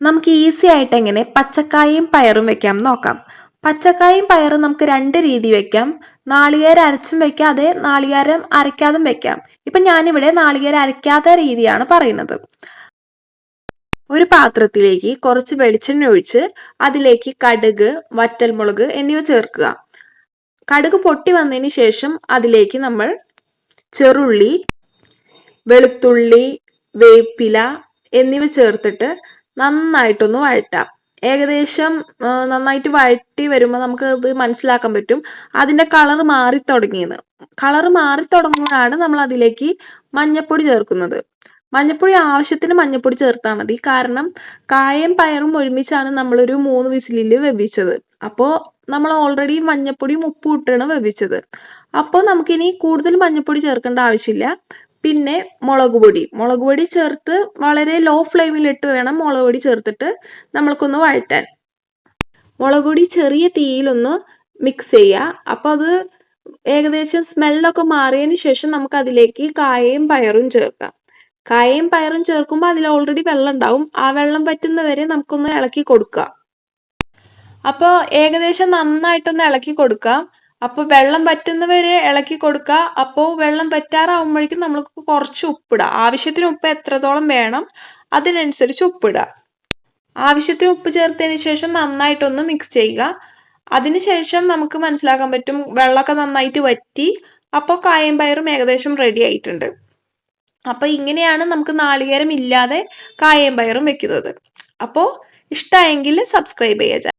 നമുക്ക് ഈസി ആയിട്ട് എങ്ങനെ പച്ചക്കായും പയറും വെക്കാം നോക്കാം. പച്ചക്കായും പയറും നമുക്ക് രണ്ട് രീതി വെക്കാം. നാളികേരം അരച്ചും വെക്കാം. അതെ നാളികേരം അരയ്ക്കാതും വെക്കാം. ഇപ്പൊ ഞാനിവിടെ നാളികേരം അരയ്ക്കാത്ത രീതിയാണ് പറയുന്നത്. ഒരു പാത്രത്തിലേക്ക് കുറച്ച് വെളിച്ചെണ്ണ ഒഴിച്ച് അതിലേക്ക് കടുക് വറ്റൽമുളക് എന്നിവ ചേർക്കുക. കടുക് പൊട്ടി വന്നതിന് ശേഷം അതിലേക്ക് നമ്മൾ ചെറുള്ളി വെളുത്തുള്ളി വേപ്പില എന്നിവ ചേർത്തിട്ട് നന്നായിട്ടൊന്ന് വഴറ്റാം. ഏകദേശം നന്നായിട്ട് വഴറ്റി വരുമ്പോൾ നമുക്ക് അത് മനസ്സിലാക്കാൻ പറ്റും. അതിന്റെ കളർ മാറി തുടങ്ങിയെന്ന് കളർ മാറി തുടങ്ങുമ്പോഴാണ് നമ്മൾ അതിലേക്ക് മഞ്ഞപ്പൊടി ചേർക്കുന്നത്. മഞ്ഞപ്പൊടി ആവശ്യത്തിന് മഞ്ഞപ്പൊടി ചേർത്താൽ മതി. കാരണം കായയും പയറും ഒരുമിച്ചാണ് നമ്മളൊരു മൂന്ന് വിസിലിൽ വെവിച്ചത്. അപ്പോൾ നമ്മൾ ഓൾറെഡി മഞ്ഞപ്പൊടിയും ഉപ്പും ഇട്ടാണ് വെവിച്ചത്. അപ്പോൾ നമുക്കിനി കൂടുതൽ മഞ്ഞപ്പൊടി ചേർക്കേണ്ട ആവശ്യമില്ല. പിന്നെ മുളക് പൊടി. മുളക് പൊടി ചേർത്ത് വളരെ ലോ ഫ്ലെയിമിലിട്ട് വേണം മുളക് പൊടി ചേർത്തിട്ട് നമ്മൾക്കൊന്ന് വഴറ്റാൻ. മുളക് പൊടി ചെറിയ തീയിലൊന്ന് മിക്സ് ചെയ്യുക അപ്പോൾ അത് ഏകദേശം സ്മെല്ലൊക്കെ മാറിയതിന് ശേഷം നമുക്ക് അതിലേക്ക് കായയും പയറും ചേർക്കാം. കായയും പയറും ചേർക്കുമ്പോൾ അതിൽ ഓൾറെഡി വെള്ളം ഉണ്ടാവും. ആ വെള്ളം പറ്റുന്നവരെ നമുക്കൊന്ന് ഇളക്കി കൊടുക്കുക അപ്പോൾ ഏകദേശം നന്നായിട്ടൊന്ന് ഇളക്കി കൊടുക്കാം. അപ്പോൾ വെള്ളം പറ്റുന്നവരെ ഇളക്കി കൊടുക്കുക അപ്പോൾ വെള്ളം പറ്റാറാവുമ്പോഴേക്കും നമ്മൾ കുറച്ച് ഉപ്പിടുക ആവശ്യത്തിന് ഉപ്പ് എത്രത്തോളം വേണം അതിനനുസരിച്ച് ഉപ്പിടുക ആവശ്യത്തിന് ഉപ്പ് ചേർത്തതിന് ശേഷം നന്നായിട്ടൊന്ന് മിക്സ് ചെയ്യുക. അതിനുശേഷം നമുക്ക് മനസ്സിലാക്കാൻ പറ്റും വെള്ളമൊക്കെ നന്നായിട്ട് വറ്റി. അപ്പോൾ കായം പയറും ഏകദേശം റെഡി ആയിട്ടുണ്ട്. അപ്പോൾ ഇങ്ങനെയാണ് നമുക്ക് നാളികേരം ഇല്ലാതെ കായം പയറും വെക്കുന്നത്. അപ്പോ ഇഷ്ടമായെങ്കിൽ സബ്സ്ക്രൈബ് ചെയ്യുക.